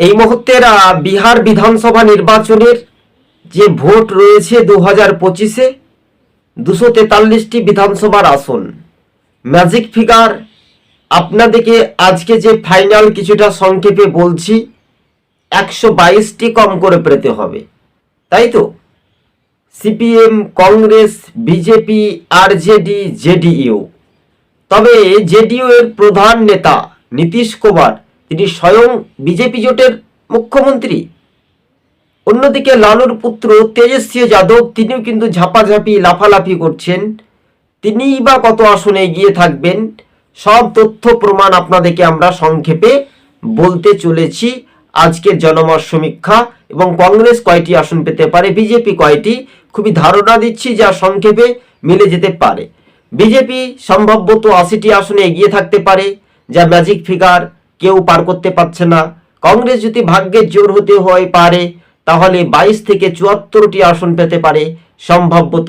এই মুহূর্তের বিহার বিধানসভা নির্বাচনের যে ভোট রয়েছে দু হাজার পঁচিশে, দুশো তেতাল্লিশটি বিধানসভার আসন। ম্যাজিক ফিগার আপনাদেরকে আজকে যে ফাইনাল কিছুটা সংক্ষেপে বলছি, একশো বাইশটি কম করে পেতে হবে। তাই তো? CPM Congress BJP RJD JDU তবে জেডিইউ এর প্রধান নেতা নীতিশ কুমার তিনি স্বয়ং বিজেপি জোটের মুখ্যমন্ত্রী। অন্যদিকে লালুর পুত্র তেজস্বী যাদব, তিনিও কিন্তু ঝাপাঝাপি, লাফালাফি করছেন। তিনিই বা কত আসনে এগিয়ে থাকবেন, সব তথ্য, প্রমাণ আপনাদেরকে আমরা সংক্ষেপে বলতে চলেছি আজকের জনমত সমীক্ষা এবং কংগ্রেস কয়টি আসন পেতে পারে, বিজেপি কয়টি, খুবই ধারণা দিচ্ছি যা সংক্ষেপে মিলে যেতে পারে। বিজেপি সম্ভবত আশিটি আসনে এগিয়ে থাকতে পারে, যা ম্যাজিক ফিগার কেউ পার করতে পারছে না। কংগ্রেস যদি ভাগ্যের জোর হতে হয় পারে, তাহলে বাইশ থেকে চুয়াত্তরটি আসন পেতে পারে। সম্ভবত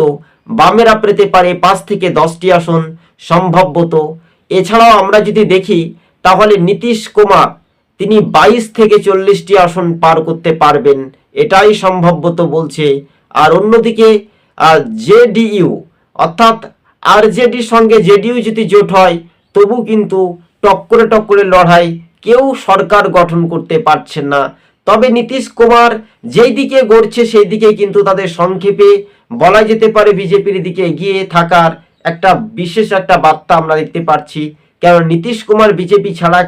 বামেরা পেতে পারে পাঁচ থেকে দশটি আসন। সম্ভবত এছাড়াও আমরা যদি দেখি, তাহলে নীতিশ কুমার, তিনি বাইশ থেকে চল্লিশটি আসন পার করতে পারবেন। এটাই সম্ভবত বলছে। আর অন্যদিকে জেডিইউ, অর্থাৎ আরজেডির সঙ্গে জেডিইউ যদি জোট হয়, তবু কিন্তু টক্করে টক্করে লড়াই। কেউ সরকার গঠন করতে পারছেন না। তবে নীতিশ কুমার যেই দিকে গড়ছে সেই দিকে কিন্তু তাদের সংক্ষেপে বলা যেতে পারে বিজেপির দিকে এগিয়ে থাকার একটা বিশেষ একটা বার্তা আমরা দেখতে পাচ্ছি। কারণ নীতিশ কুমার বিজেপি ছাড়া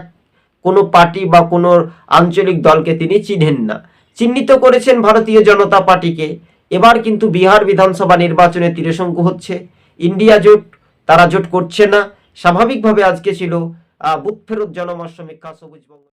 কোনো পার্টি বা কোনো আঞ্চলিক দলকে তিনি চিনেন না। চিহ্নিত করেছেন ভারতীয় জনতা পার্টিকে। এবার কিন্তু বিহার বিধানসভা নির্বাচনে তীরশঙ্কু হচ্ছে। ইন্ডিয়া জোট, তারা জোট করছে না। স্বাভাবিকভাবে আজকে ছিল বুথ ফেরত জনমত সমীক্ষা সবুজ বঙ্গ